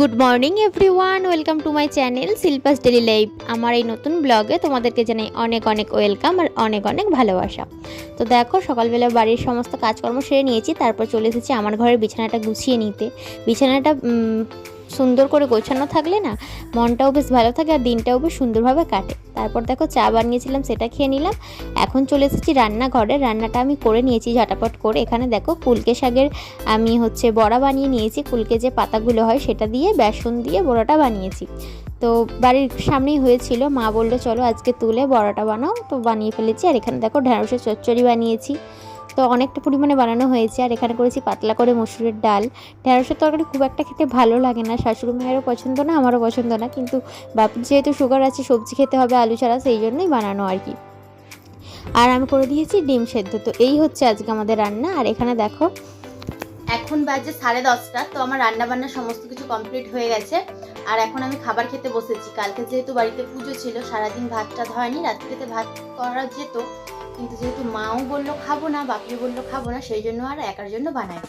Good morning everyone welcome to my channel Shilpa's daily life আমার এই নতুন ব্লগে তোমাদেরকে জানাই অনেক অনেক ওয়েলকাম আর অনেক অনেক ভালোবাসা। তো দেখো, সকালবেলা বাড়ির সমস্ত কাজকর্ম সেরে নিয়েছি, তারপর চলে এসেছি আমার ঘরের বিছানাটা গুছিয়ে নিতে। বিছানাটা সুন্দর করে গোছানো থাকলে না, মনটাও বেশ ভালো থাকে আর দিনটাও বেশ সুন্দরভাবে কাটে। তারপর দেখো চা বানিয়েছিলাম, সেটা খেয়ে নিলাম। এখন চলে এসেছি রান্নাঘরে। রান্নাটা আমি করে নিয়েছি ঝটাপট করে। এখানে দেখো কুলকে শাকের আমি হচ্ছে বড়া বানিয়ে নিয়েছি। কুলকে যে পাতাগুলো হয় সেটা দিয়ে বেসন দিয়ে বড়াটা বানিয়েছি। তো বাড়ির সামনেই হয়েছিল। মা বলল, চলো আজকে তুলে বড়াটা বানাও। তো বানিয়ে ফেলেছি। আর এখানে দেখো ঢ্যাঁড়সের চচ্চড়ি বানিয়েছি। তো অনেকটা পরিমাণে বানানো হয়েছে। আর এখানে করেছি পাতলা করে মসুরের ডাল। ঢেঁড়সের তরকারি খুব একটা খেতে ভালো লাগে না। শাশুড়ি মায়েরও পছন্দ না, আমারও পছন্দ না। কিন্তু বাপুর যেহেতু সুগার আছে, সবজি খেতে হবে, আলু ছাড়া, সেই জন্যই বানানো আর কি। আর আমি করে দিয়েছি ডিম সেদ্ধ। তো এই হচ্ছে আজকে আমাদের রান্না। আর এখানে দেখো, এখন বাজে সাড়ে দশটা। তো আমার রান্না বান্না সমস্ত কিছু কমপ্লিট হয়ে গেছে। আর এখন আমি খাবার খেতে বসেছি। কালকে যেহেতু বাড়িতে পুজো ছিল, সারাদিন ভাত টাত হয়নি রাত্রিতে ভাত করা যেত। কিন্তু যেহেতু মাও বলল খাব না বাপিও বলল খাব না, সেই জন্য আর একার জন্য বানাই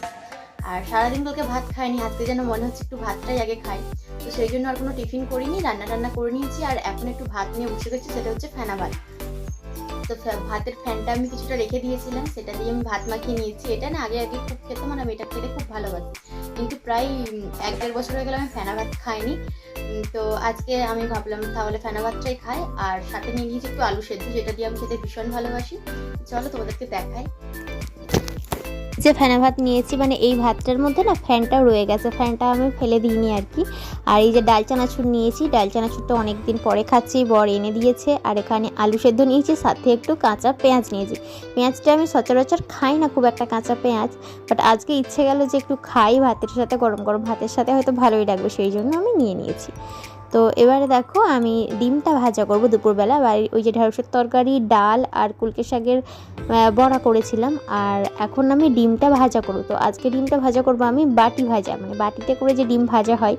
আর সারাদিন কালকে ভাত খাইনি, আজকে যেন মনে হচ্ছে একটু ভাতটাই আগে খাই। তো সেই জন্য আর কোনো টিফিন করিনি, রান্না টান্না করে নিয়েছি, আর এখন একটু ভাত নিয়ে বসে গেছি, সেটা হচ্ছে ফেনা ভাত। তো ভাতের ফ্যানটা আমি কিছুটা রেখে দিয়েছিলাম, সেটা দিয়ে আমি ভাত মাখিয়ে নিয়েছি। এটা না আগে আগে খুব খেতাম আর আমি এটা খেতে খুব ভালোবাসি। কিন্তু প্রায় এক দেড় বছর হয়ে গেল আমি ফেনা ভাত খাইনি। তো আজকে আমি ভাবলাম তাহলে ফেনা ভাতটাই খাই, আর সাথে নিয়ে নিয়েছি একটু আলু সেদ্ধ, যেটা দিয়ে আমি খেতে ভীষণ ভালোবাসি। চলো তোমাদেরকে দেখাই। যে ফেনা ভাত নিয়েছি মানে এই ভাতটার মধ্যে না ফ্যানটাও রয়ে গেছে। ফ্যানটা আমি ফেলে দিইনি আর কি। আর এই যে ডাল চানাচুর নিয়েছি, ডাল চানাচুরটা অনেক দিন পরে খাচ্ছি, বর এনে দিয়েছে। আর এখানে আলু সেদ্ধ নিয়েছি, সাথে একটু কাঁচা পেঁয়াজ নিয়েছি। পেঁয়াজটা আমি সচরাচর খাই না খুব একটা কাঁচা পেঁয়াজ বাট আজকে ইচ্ছে গেল যে একটু খাই ভাতের সাথে, গরম গরম ভাতের সাথে, হয়তো ভালোই লাগবে, সেই জন্য আমি নিয়ে নিয়েছি। তো এবারে দেখো আমি ডিমটা ভাজা করব দুপুরবেলা। বাড়ির ওই যে ঢেঁড়সের তরকারি, ডাল আর কুলকে শাকের বড়া করেছিলাম। আর এখন আমি ডিমটা ভাজা করব। তো আজকে ডিমটা ভাজা করব আমি বাটি ভাজা। মানে বাটিতে করে যে ডিম ভাজা হয়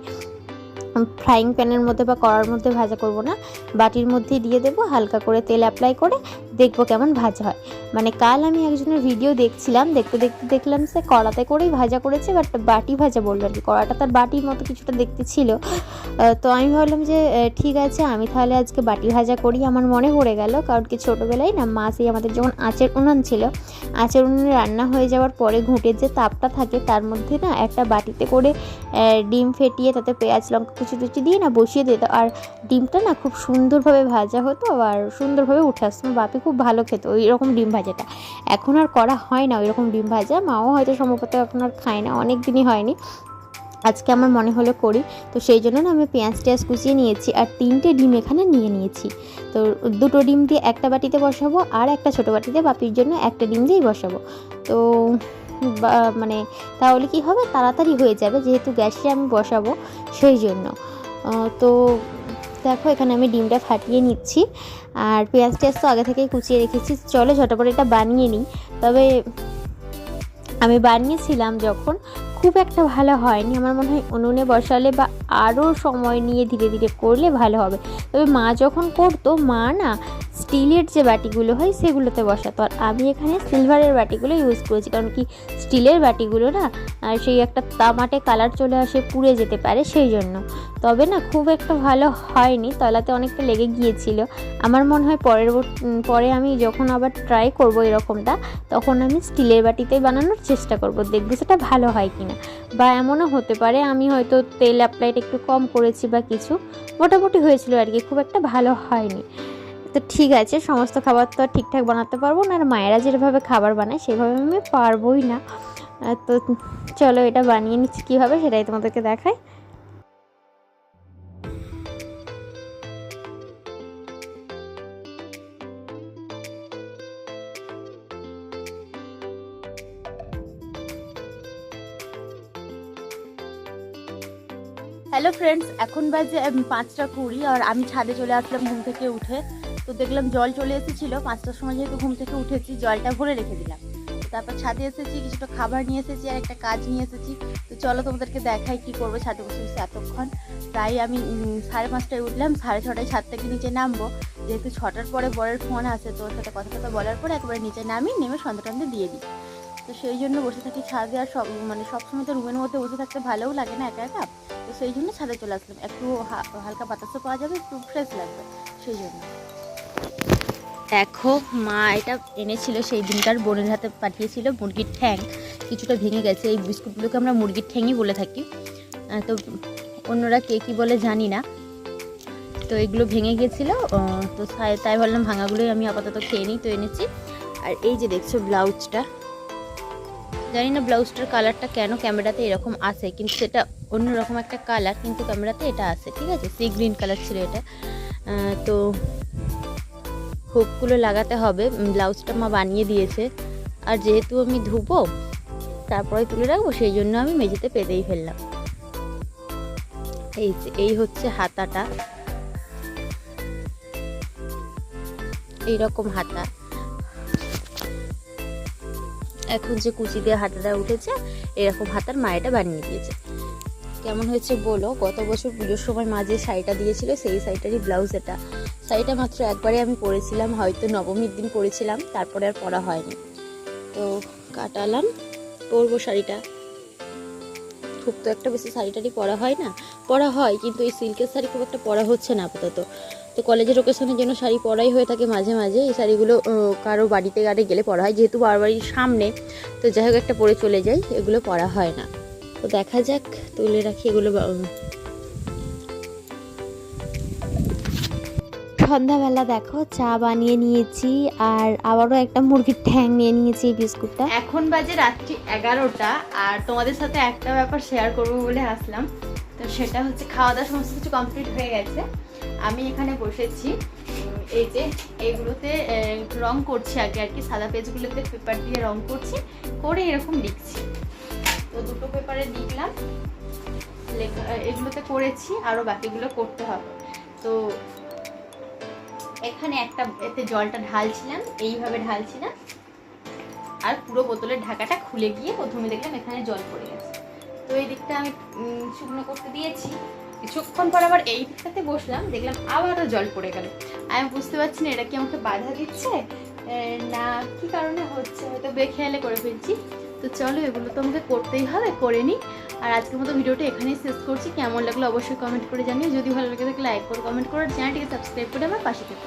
ফ্রাইং প্যানের মধ্যে বা কড়ার মধ্যে ভাজা করব না। বাটির মধ্যে দিয়ে দেবো হালকা করে তেল অ্যাপ্লাই করে দেখব কেমন ভাজা হয়। মানে কাল আমি একজনের ভিডিও দেখছিলাম, দেখতে দেখতে দেখলাম সে কড়াতে করেই ভাজা করেছে বাট বাটি ভাজা বলল আর কি। কড়াটা তার বাটির মতো কিছুটা দেখতে ছিল। তো আমি ভাবলাম যে ঠিক আছে, আমি তাহলে আজকে বাটি ভাজা করি, আমার মনে পড়ে গেল, কারণ কি ছোটোবেলায় না মাসেই আমাদের যখন আঁচের উনান ছিল, আঁচের উনুনে রান্না হয়ে যাওয়ার পরে ঘুঁটের যে তাপটা থাকে, তার মধ্যে না একটা বাটিতে করে ডিম ফেটিয়ে তাতে পেঁয়াজ, লঙ্কা কুচি টুচি দিয়ে না বসিয়ে দিত। আর ডিমটা না খুব সুন্দরভাবে ভাজা হতো আর সুন্দরভাবে উঠে আসতো। বাপি খুব ভালো খেত ওই রকম ডিম ভাজাটা। এখন আর করা হয় না ওই রকম ডিম ভাজা। মাও হয়তো সম্ভবত এখন আর খায় না, অনেক দিনই হয়নি। আজকে আমার মনে হলো করি। তো সেই জন্য না আমি পেঁয়াজ টেয়াজ কুচিয়ে নিয়েছি আর তিনটে ডিম এখানে নিয়ে নিয়েছি। তো দুটো ডিম দিয়ে একটা বাটিতে বসাবো আর একটা ছোটো বাটিতে বাপির জন্য একটা ডিম দিয়েই বসাবো। তো মানে তাহলে কি হবে? তাড়াতাড়ি হয়ে যাবে, যেহেতু গ্যাসে আমি বসাবো সেই জন্য। তো দেখো, এখানে আমি ডিমটা ফাটিয়ে নিচ্ছি। আর পেঁয়াজ টেয়াজ তো আগে থেকেই কুচিয়ে রেখেছি। চলো ঝটপট এটা বানিয়ে নিই। তবে আমি বানিয়েছিলাম যখন, খুব একটা ভালো হয়নি। আমার মনে হয় উনুনে বসালে বা আরও সময় নিয়ে ধীরে ধীরে করলে ভালো হবে। তবে মা যখন করতো, মা না স্টিলের যে বাটিগুলো হয় সেগুলোতে বসাতো। আর আমি এখানে সিলভারের বাটিগুলো ইউজ করেছি, কারণ কি স্টিলের বাটিগুলো না, আর সেই একটা তামাটে কালার চলে আসে, পুড়ে যেতে পারে সেই জন্য। তবে না খুব একটা ভালো হয়নি, তলাতে অনেকটা লেগে গিয়েছিল। আমার মনে হয় পরের পরে আমি যখন আবার ট্রাই করব এরকমটা, তখন আমি স্টিলের বাটিতেই বানানোর চেষ্টা করব, দেখব সেটা ভালো হয় কিনা। বা এমনও হতে পারে আমি হয়তো তেল অ্যাপ্লাইটা একটু কম করেছি বা কিছু, মোটামুটি হয়েছিল আর কি, খুব একটা ভালো হয়নি। তো ঠিক আছে, সমস্ত খাবার তো ঠিকঠাক বানাতে পারব না, আর মায়েরা যেভাবে খাবার বানায় সেভাবে আমি পারবোই না। তো চলো এটা বানিয়ে নিচ্ছি কীভাবে সেটাই তোমাদেরকে দেখাই। হ্যালো ফ্রেন্ডস এখন বাজে পাঁচটা কুড়ি, আর আমি ছাদে চলে আসলাম ঘুম থেকে উঠে। তো দেখলাম জল চলে এসেছিল। পাঁচটার সময় যেহেতু ঘুম থেকে উঠেছি, জলটা ভরে রেখে দিলাম। তারপর ছাদে এসেছি, কিছুটা খাবার নিয়ে এসেছি আর একটা কাজ নিয়ে এসেছি। তো চলো তোমাদেরকে দেখাই কি করব, ছাদে বসে বসে এতক্ষণ। প্রায় আমি সাড়ে পাঁচটায় উঠলাম, সাড়ে ছটায় ছাদ থেকে নিচে নামবো। যেহেতু ছটার পরে বরের ফোন আসে তো ওর সাথে কথা কথা বলার পরে একবারে নিচে নামি নেমে সন্ধ্যা দিয়ে দিই। তো সেই জন্য বসে থাকি ছাদে আর সব মানে সবসময় তো রুমের মধ্যে বসে থাকতে ভালোও লাগে না একা একা। তো সেই জন্য ছাদে চলে আসলাম। একটু হালকা বাতাসও পাওয়া যাবে, একটু ফ্রেশ লাগবে, সেই জন্য। দেখো, মা এটা এনেছিল সেই দিনকার বোনের হাতে পাঠিয়েছিল মুরগির ঠ্যাং। কিছুটা ভেঙে গেছে। এই বিস্কুটগুলোকে আমরা মুরগির ঠ্যাংই বলে থাকি। তো অন্যরা কে কী বলে জানি না। তো এগুলো ভেঙে গেছিল। তো তাই- ভাবলাম ভাঙাগুলোই আমি আপাতত খেয়ে নিই। তো এনেছি। আর এই যে দেখছ ব্লাউজটা। জানি না ব্লাউজটার কালারটা কেন ক্যামেরাতে এরকম আসে, কিন্তু সেটা অন্যরকম একটা কালার, কিন্তু ক্যামেরাতে এটা আসে। ঠিক আছে? সি গ্রিন কালার ছিল এটা। তো হুকগুলো লাগাতে হবে। ব্লাউজটা মা বানিয়ে দিয়েছে। আর যেহেতু আমি ধুবো তারপরে তুলে রাখব, সেই জন্য আমি মেঝেতে পেতেই ফেললাম। এই এই হচ্ছে হাতাটা। এইরকম হাতা। এখন যে কুচি দিয়ে হাতাটা উঠেছে, এরকম হাতার মায়েটা বানিয়ে দিয়েছে। কেমন হয়েছে বলো? গত বছর পুজোর সময় মা যে শাড়িটা দিয়েছিল, সেই শাড়িটারই ব্লাউজ এটা। শাড়িটা মাত্র একবারে আমি পরেছিলাম, হয়তো নবমীর দিন পরেছিলাম, তারপরে আর পরা হয়নি। তো কাটালাম, পরবো শাড়িটা। খুব তো একটা বেশি শাড়িটারই পরা হয় না। পরা হয়, কিন্তু এই সিল্কের শাড়ি খুব একটা পরা হচ্ছে না আপাতত। তো কলেজের ওকেশনের জন্য শাড়ি পরাই হয়ে থাকে মাঝে মাঝে। এই শাড়িগুলো কারও বাড়িতে গাড়ি গেলে পরা হয়। যেহেতু বাড়ির সামনে, তো যাই হোক একটা পরে চলে যাই, এগুলো পরা হয় না। তো দেখা যাক তুলে রাখি এগুলো সন্ধ্যাবেলা দেখো চা বানিয়ে নিয়েছি আর আবারও একটা মুরগির ঠ্যাং নিয়ে নিয়েছি এই বিস্কুটটা। এখন বাজে রাত্রি এগারোটা আর তোমাদের সাথে একটা ব্যাপার শেয়ার করব বলে আসলাম। তো সেটা হচ্ছে খাওয়া দাওয়া সমস্ত কিছু কমপ্লিট হয়ে গেছে। আমি এখানে বসেছি। এই যে এইগুলোতে আহ, রং করছি আগে আর কি সাদা পেজগুলোতে পেপার দিয়ে রং করছি করে এরকম লিখছি। তো দুটো পেপারে লিখলাম। লেখা, এগুলোতে করেছি আরও বাকিগুলো করতে হবে। তো এখানে একটা, এতে জলটা ঢালছিলাম, এইভাবে ঢালছিলাম। আর পুরো বোতলের ঢাকাটা খুলে গিয়ে প্রথমে দেখলাম এখানে জল পড়ে গেছে। তো এই দিকটা আমি শুকনো করতে দিয়েছি। কিছুক্ষণ পর আবার এই দিকটাতে বসলাম, দেখলাম আবারও জল পড়ে গেল। আমি বুঝতে পারছি না, এটা কি আমাকে বাধা দিচ্ছে? না, কি কারণে হচ্ছে? হয়তো বেখেয়ালে করে ফেলছি। তো চলো এগুলো তো আমাকে করতেই হবে, করে নিই। আর আজকের মতো ভিডিওটা এখানেই শেষ করছি। কেমন লাগল অবশ্যই কমেন্ট করে জানিও। যদি ভালো লাগে থাকলে লাইক করে কমেন্ট করো। চ্যানেলটিকে সাবস্ক্রাইব করে আমার পাশে থেকো।